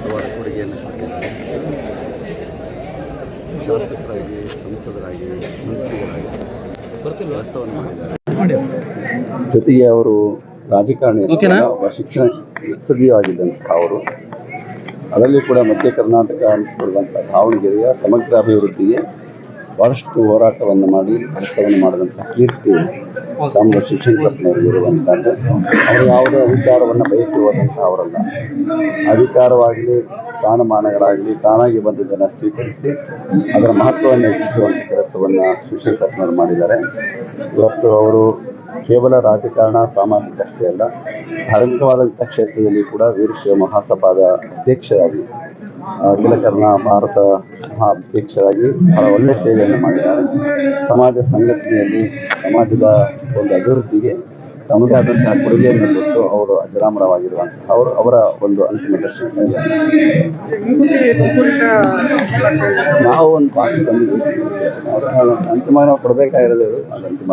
ಅದ್ಭುತವಾದ ಕೊಡುಗೆಯನ್ನು ಕೊಟ್ಟಿದ್ದಾರೆ. ಶಾಸಕರಾಗಿ ಸಂಸದರಾಗಿ ಮಂತ್ರಿಗಳಾಗಿ ಕೆಲಸವನ್ನು ಮಾಡಿದ್ದಾರೆ. ಜೊತೆಗೆ ಅವರು ರಾಜಕಾರಣಿ ಶಿಕ್ಷಣ ಸಚಿವ ಅವರು ಅದರಲ್ಲಿ ಕೂಡ ಮಧ್ಯ ಕರ್ನಾಟಕ ಅನಿಸಿಕೊಳ್ಳುವಂಥ ದಾವಣಗೆರೆಯ ಸಮಗ್ರ ಅಭಿವೃದ್ಧಿಗೆ ಬಹಳಷ್ಟು ಹೋರಾಟವನ್ನು ಮಾಡಿ ಕೆಲಸವನ್ನು ಮಾಡಿದಂಥ ಕೀರ್ತಿ ನಮ್ಮ ಶಿಕ್ಷಣರತ್ನವರಿಗೆ ಇರುವಂಥದ್ದು ಅವರು ಯಾವುದೇ ಅಧಿಕಾರವನ್ನು ಬಯಸಿರುವಂತಹ ಅವರಲ್ಲ. ಅಧಿಕಾರವಾಗಲಿ, ಸ್ಥಾನಮಾನಗಳಾಗಲಿ, ತಾನಾಗಿ ಬಂದಿದ್ದನ್ನು ಸ್ವೀಕರಿಸಿ, ಅದರ ಮಹತ್ವವನ್ನು ಹೆಚ್ಚಿಸುವಂಥ ಕೆಲಸವನ್ನು ಶಿಕ್ಷಣ ತಜ್ಞರು ಮಾಡಿದ್ದಾರೆ. ಇವತ್ತು ಅವರು ಕೇವಲ ರಾಜಕಾರಣ, ಸಾಮಾಜಿಕ ಅಷ್ಟೇ ಅಲ್ಲ ಧಾರ್ಮಿಕವಾದಂಥ ಕ್ಷೇತ್ರದಲ್ಲಿ ಕೂಡ ವೀರಶೈವ ಮಹಾಸಭಾದ ಅಧ್ಯಕ್ಷರಾಗಿ ಕರ್ನಾ ಭಾರತ ಅಧ್ಯಕ್ಷರಾಗಿ ಬಹಳ ಒಳ್ಳೆಯ ಸೇವೆಯನ್ನು ಮಾಡಿದ್ದಾರೆ. ಸಮಾಜ ಸಂಘಟನೆಯಲ್ಲಿ, ಸಮಾಜದ ಒಂದು ಅಭಿವೃದ್ಧಿಗೆ ತಮ್ಮದೇ ಆದಂತಹ ಕೊಡುಗೆಯನ್ನು ಕೊಟ್ಟು ಅವರು ಅಜರಾಮರವಾಗಿರುವಂತಹ ಅವರು ಅವರ ಒಂದು ಅಂತಿಮ ದರ್ಶನ ನಾವು ಒಂದು ಬಾಕ್ಸ್ ತಂದಿದ್ದು ಅವ್ರ ಅಂತಿಮ ನಾವು ಕೊಡಬೇಕಾಗಿರೋದು ಅದು ಅಂತಿಮ.